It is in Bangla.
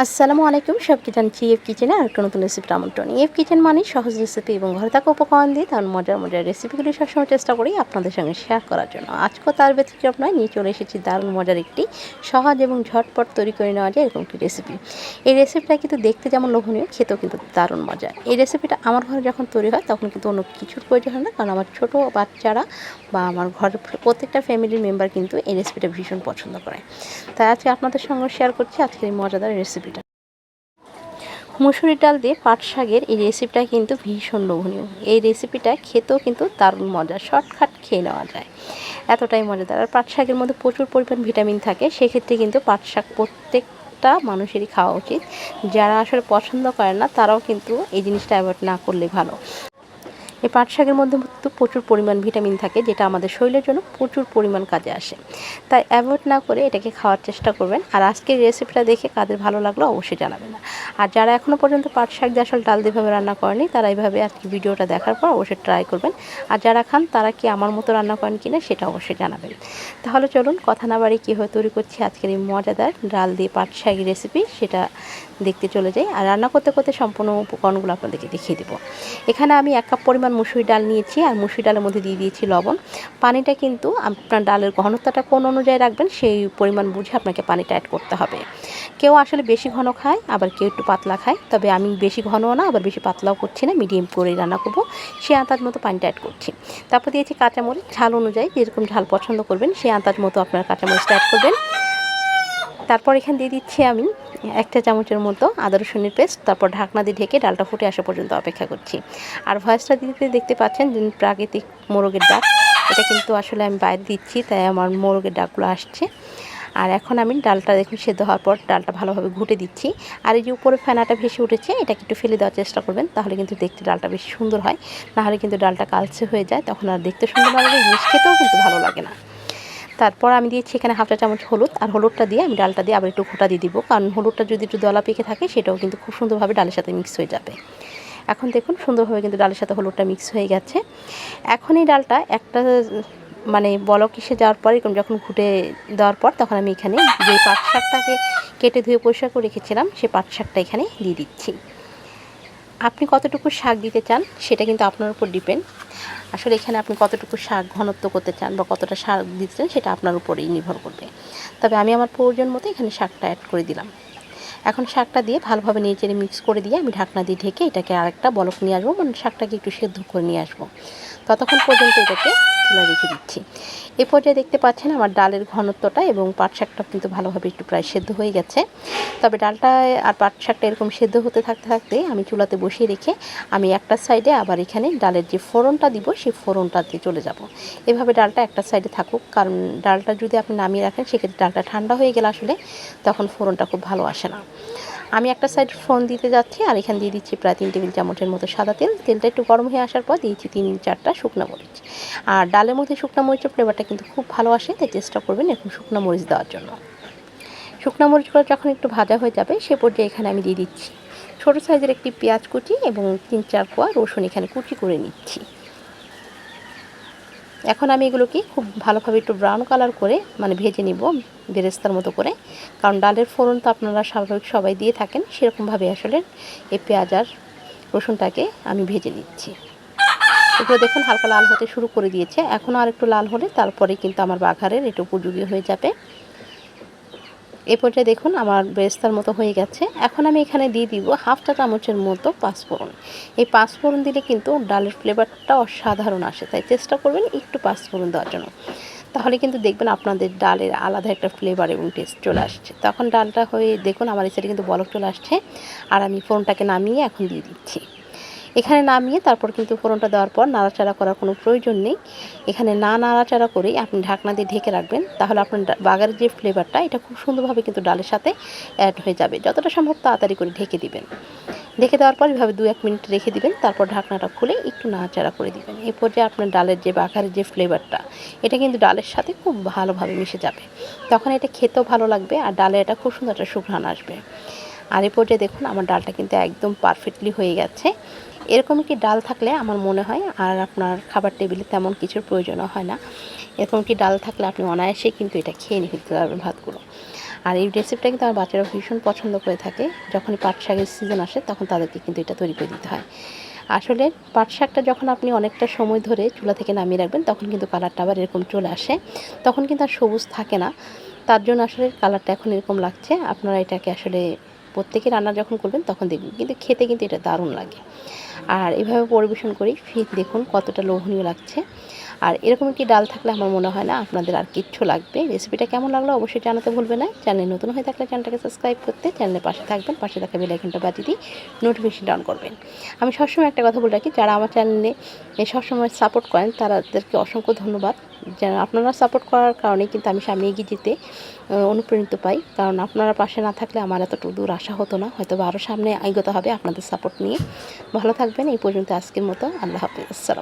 আসসালামু আলাইকুম, সব কি জানছি এফ কিচেনে আর একটা নতুন রেসিপির আমন্ত্রণ এফ কিচেন মানে সহজ রেসিপি এবং ঘরে থাকা উপকরণ দিয়ে তার মজার মজার রেসিপিগুলি সবসময় চেষ্টা করি আপনাদের সঙ্গে শেয়ার করার জন্য। আজকেও তার ব্যতিক্রম নয়, নিয়ে চলে এসেছি দারুণ মজার একটি সহজ এবং ঝটপট তৈরি করে নেওয়া যায় এরকম একটি রেসিপি এই রেসিপিটা কিন্তু দেখতে যেমন লোভনীয়, খেতেও কিন্তু দারুণ মজা। এই রেসিপিটা আমার ঘরে যখন তৈরি হয় তখন কিন্তু অন্য কিছুর প্রয়োজন হয় না, কারণ আমার ছোটো বাচ্চারা বা আমার ঘরের প্রত্যেকটা ফ্যামিলির মেম্বার কিন্তু এই রেসিপিটা ভীষণ পছন্দ করে। তাই আজকে আপনাদের সঙ্গে শেয়ার করছি আজকের এই মজাদার রেসিপিটা মুসুরি ডাল দিয়ে পাট শাকের এই রেসিপিটা কিন্তু ভীষণ লোভনীয়। এই রেসিপিটা খেতেও কিন্তু দারুণ মজা, শর্টকাট খেয়ে নেওয়া যায়। এতটাই মজাদার। আর পাট শাকের মধ্যে প্রচুর পরিমাণ ভিটামিন থাকে, সেক্ষেত্রে কিন্তু পাট শাক প্রত্যেকটা মানুষেরই খাওয়া উচিত। যারা আসলে পছন্দ করে না, তারাও কিন্তু এই জিনিসটা অ্যাভয়েড না করলে ভালো। এই পাট শাকের মধ্যে কিন্তু প্রচুর পরিমাণ ভিটামিন থাকে, যেটা আমাদের শরীরের জন্য প্রচুর পরিমাণ কাজে আসে। তাই অ্যাভয়েড না করে এটাকে খাওয়ার চেষ্টা করবেন। আর আজকের রেসিপিটা দেখে কাদের ভালো লাগল অবশ্যই জানাবেন। আর যারা এখনও পর্যন্ত পাট শাক দিয়ে আসলে ডাল দিয়েভাবে রান্না করেনি, তারা এইভাবে আজকে ভিডিওটা দেখার পর অবশ্যই ট্রাই করবেন। আর যারা খান, তারা কি আমার মতো রান্না করেন কিনা সেটা অবশ্যই জানাবেন। তাহলে চলুন কথা না বাড়ি কীভাবে তৈরি করছি আজকের এই মজাদার ডাল দিয়ে পাট শাক রেসিপি সেটা দেখতে চলে যাই। আর রান্না করতে করতে সম্পূর্ণ উপকরণগুলো আপনাদেরকে দেখিয়ে দেবো। এখানে আমি এক কাপ পরিমাণ মুসুরি ডাল নিয়েছি আর মুসুরি ডালের মধ্যে দিয়ে দিয়েছি লবণ। পানিটা কিন্তু আপনার ডালের ঘনত্বটা কোন অনুযায়ী রাখবেন সেই পরিমাণ বুঝে আপনাকে পানিটা অ্যাড করতে হবে। কেউ আসলে বেশি ঘন খায়, আবার কেউ একটু পাতলা খায়। তবে আমি বেশি ঘনও না, আবার বেশি পাতলাও করছি না মিডিয়াম করে রান্না করব। সেই আন্দাজ মতো পানিটা অ্যাড করছি। তারপর দিয়েছি কাঁচামরিচ। ঝাল অনুযায়ী যেরকম ঝাল পছন্দ করবেন, সেই আন্দাজ মতো আপনার কাঁচামরিচটা অ্যাড করবেন। তারপর এখানে দিয়ে দিচ্ছি আমি একটা চামচের মতো আদা রসুনের পেস্ট, তারপর ঢাকনা দিয়ে ঢেকে ডালটা ফুটে আসা পর্যন্ত অপেক্ষা করছি। আর ভয়েসটা দিতে দেখতে পাচ্ছেন যে প্রাকৃতিক মোরগের ডাক, এটা কিন্তু আসলে আমি বাইরে দিচ্ছি, তাই আমার মোরগের ডাকগুলো আসছে। আর এখন আমি ডালটা দেখুন সেদ্ধ হওয়ার পর ডালটা ভালোভাবে ঘুটে দিচ্ছি। আর এই যে উপরে ফেনাটা ভেসে উঠেছে, এটাকে একটু ফেলে দেওয়ার চেষ্টা করবেন, তাহলে কিন্তু দেখতে ডালটা বেশি সুন্দর হয়। নাহলে কিন্তু ডালটা কালচে হয়ে যায়, তখন আর দেখতে সুন্দর লাগে, জিনিস খেতেও কিন্তু ভালো লাগে না। তারপর আমি দিয়েছি এখানে হাফটা চামচ হলুদ, আর হলুদটা দিয়ে আমি ডালটা দিয়ে আবার একটু ঘোটা দিয়ে দিব। কারণ হলুদটা যদি একটু দলা পেকে থাকে, সেটাও কিন্তু খুব সুন্দরভাবে ডালের সাথে মিক্স হয়ে যাবে। এখন দেখুন, সুন্দরভাবে কিন্তু ডালের সাথে হলুদটা মিক্স হয়ে গেছে। এখন এই ডালটা একটা মানে বলক কিসে যাওয়ার পর, এরকম যখন ঘুটে দেওয়ার পর, তখন আমি এখানে যে পাট শাকটাকে কেটে ধুয়ে পরিষ্কার করে রেখেছিলাম সেই পাট শাকটা এখানে দিয়ে দিচ্ছি। আপনি কতটুকু শাক দিতে চান, সেটা কিন্তু আপনার উপর ডিপেন্ড আসলে এখানে আপনি কতটুকু শাক ঘনত্ব করতে চান বা কতটা শাক দিতে চান সেটা আপনার উপরেই নির্ভর করবে। তবে আমি আমার প্রয়োজন মতো এখানে শাকটা অ্যাড করে দিলাম। এখন শাকটা দিয়ে ভালোভাবে নেচেড়ে মিক্স করে দিয়ে আমি ঢাকনা দিয়ে ঢেকে এটাকে আরেকটা বলক নিয়ে আসব মানে শাকটাকে একটু সেদ্ধ করে নিয়ে আসব। ততক্ষণ পর্যন্ত এটাকে চুলা রেখে দিচ্ছি। এ পর্যায়ে দেখতে পাচ্ছেন আমার ডালের ঘনত্বটা এবং পাট শাকটা কিন্তু ভালোভাবে একটু প্রায় সেদ্ধ হয়ে গেছে। তবে ডালটা আর পাট শাকটা এরকম সেদ্ধ হতে থাকতে থাকতে আমি চুলাতে বসিয়ে রেখে আমি একটা সাইডে আবার এখানে ডালের যে ফোড়নটা দিব, সেই ফোড়নটাতে চলে যাব। এভাবে ডালটা একটা সাইডে থাকুক। কারণ ডালটা যদি আপনি নামিয়ে রাখেন, সেক্ষেত্রে ডালটা ঠান্ডা হয়ে গেলে আসলে তখন ফোড়নটা খুব ভালো আসে না। আমি একটা সাইড ফোন দিতে যাচ্ছি আর এখানে দিয়ে দিচ্ছি প্রায় তিন টেবিল চামচের মতো সাদা তেল। তেলটা একটু গরম হয়ে আসার পর দিয়েছি তিন, চারটা শুকনো মরিচ। আর ডালের মধ্যে শুকনো মরিচের ফ্লেভারটা কিন্তু খুব ভালো আসে, তাই চেষ্টা করবেন এখন শুকনো মরিচ দেওয়ার জন্য। শুকনো মরিচগুলো যখন একটু ভাজা হয়ে যাবে, সে পর্যায়ে এখানে আমি দিয়ে দিচ্ছি ছোটো সাইজের একটি পেঁয়াজ কুচি এবং তিন, চার কোয়া রসুন এখানে কুচি করে নিচ্ছি। এখন আমি এগুলো কি খুব ভালোভাবে একটু ব্রাউন কালার করে মানে ভেজে নিব বেরেস্তার মতো করে। কারণ ডালের ফোড়ন তো আপনারা স্বাভাবিক সবাই দিয়ে থাকেন, সেরকমভাবে আসলে এই পেঁয়াজ আর রসুনটাকে আমি ভেজে নিচ্ছি। এগুলো দেখুন হালকা লাল হতে শুরু করে দিয়েছে। এখন আর একটু লাল হলে তারপরে কিন্তু আমার বাঘারের একটু উপযোগী হয়ে যাবে। এ পর্যায়ে দেখুন আমার বেস্তার মতো হয়ে গেছে। এখন আমি এখানে দিয়ে দিব হাফ চা চামচের মতো পাঁচফোড়ন। এই পাঁচফোড়ন দিলে কিন্তু ডালের ফ্লেভারটা অসাধারণ আসে, তাই চেষ্টা করবেন একটু পাঁচফোড়ন দেওয়ার জন্য। তাহলে কিন্তু দেখবেন আপনাদের ডালের আলাদা একটা ফ্লেভার এবং টেস্ট চলে আসছে। তখন ডালটা হয়ে দেখুন আমার এই সাইডে কিন্তু বলক চলে আসছে। আর আমি ফোড়নটাকে নামিয়ে এখন দিয়ে দিচ্ছি। এখানে নামিয়ে তারপর কিন্তু ফোড়নটা দেওয়ার পর নাড়াচাড়া করার কোনো প্রয়োজন নেই। এখানে না নাড়াচাড়া করেই আপনি ঢাকনা দিয়ে ঢেকে রাখবেন। তাহলে আপনার বাগারের যে ফ্লেভারটা এটা খুব সুন্দরভাবে কিন্তু ডালের সাথে অ্যাড হয়ে যাবে। যতটা সম্ভব তাড়াতাড়ি করে ঢেকে দিবেন। ঢেকে দেওয়ার পর এভাবে দু এক মিনিট রেখে দিবেন। তারপর ঢাকনাটা খুলে একটু নাড়াচাড়া করে দিবেন। এই পর্যায়ে আপনার ডালের যে বাঘারের যে ফ্লেভারটা এটা কিন্তু ডালের সাথে খুব ভালোভাবে মিশে যাবে। তখন এটা খেতেও ভালো লাগবে আর ডালে এটা খুব সুন্দর একটা সুঘ্রাণ আসবে। আর এই পর্যায়ে দেখুন, আমার ডালটা কিন্তু একদম পারফেক্টলি হয়ে গেছে। এরকম কি ডাল থাকলে আমার মনে হয়, আর আপনার খাবার টেবিলে তেমন কিছুর প্রয়োজনও হয় না। এরকম কি ডাল থাকলে আপনি অনায়াসে কিন্তু এটা খেয়ে নিতে পারবেন ভাতগুলো আর এই রেসিপিটা কিন্তু আমার বাচ্চারা ভীষণ পছন্দ করে থাকে। যখনই পাট শাকের সিজন আসে, তখন তাদেরকে কিন্তু এটা তৈরি করে দিতে হয়। আসলে পাট শাকটা যখন আপনি অনেকটা সময় ধরে চুলা থেকে নামিয়ে রাখবেন, তখন কিন্তু কালারটা আবার এরকম চলে আসে। তখন কিন্তু আর সবুজ থাকে না। তার জন্য আসলে কালারটা এখন এরকম লাগছে। আপনারা এটাকে আসলে প্রত্যেকে রান্না যখন করবেন, তখন দেখবেন। কিন্তু খেতে কিন্তু এটা দারুণ লাগে। আর এভাবে পরিবেশন করি। দেখুন কতটা লোভনীয় লাগছে। আর এরকম একটি ডাল থাকলে আমার মনে হয় না আপনাদের আর কিচ্ছু লাগবে। রেসিপিটা কেমন লাগল অবশ্যই জানাতে ভুলবে না। চ্যানেল নতুন হয়ে থাকলে চ্যানেলটাকে সাবস্ক্রাইব করতে চ্যানেলের পাশে থাকবেন, পাশে থাকা বেল আইকনটা বাজিয়ে দিয়ে নোটিফিকেশন অন করবেন। আমি সবসময় একটা কথা বলে রাখি, যারা আমার চ্যানেলে সবসময় সাপোর্ট করেন, তাদেরকে অসংখ্য ধন্যবাদ। যেন আপনারা সাপোর্ট করার কারণে কিন্তু আমি সামনে এগিয়ে যেতে অনুপ্রাণিত পাই। কারণ আপনারা পাশে না থাকলে আমার এতটুকু দূর আসা হতো না। হয়তো আরও সামনে এগোতে হবে আপনাদের সাপোর্ট নিয়ে। ভালো থাকবেন। এই পর্যন্ত আজকের মতো। আল্লাহ হাফিজ। আসসালাম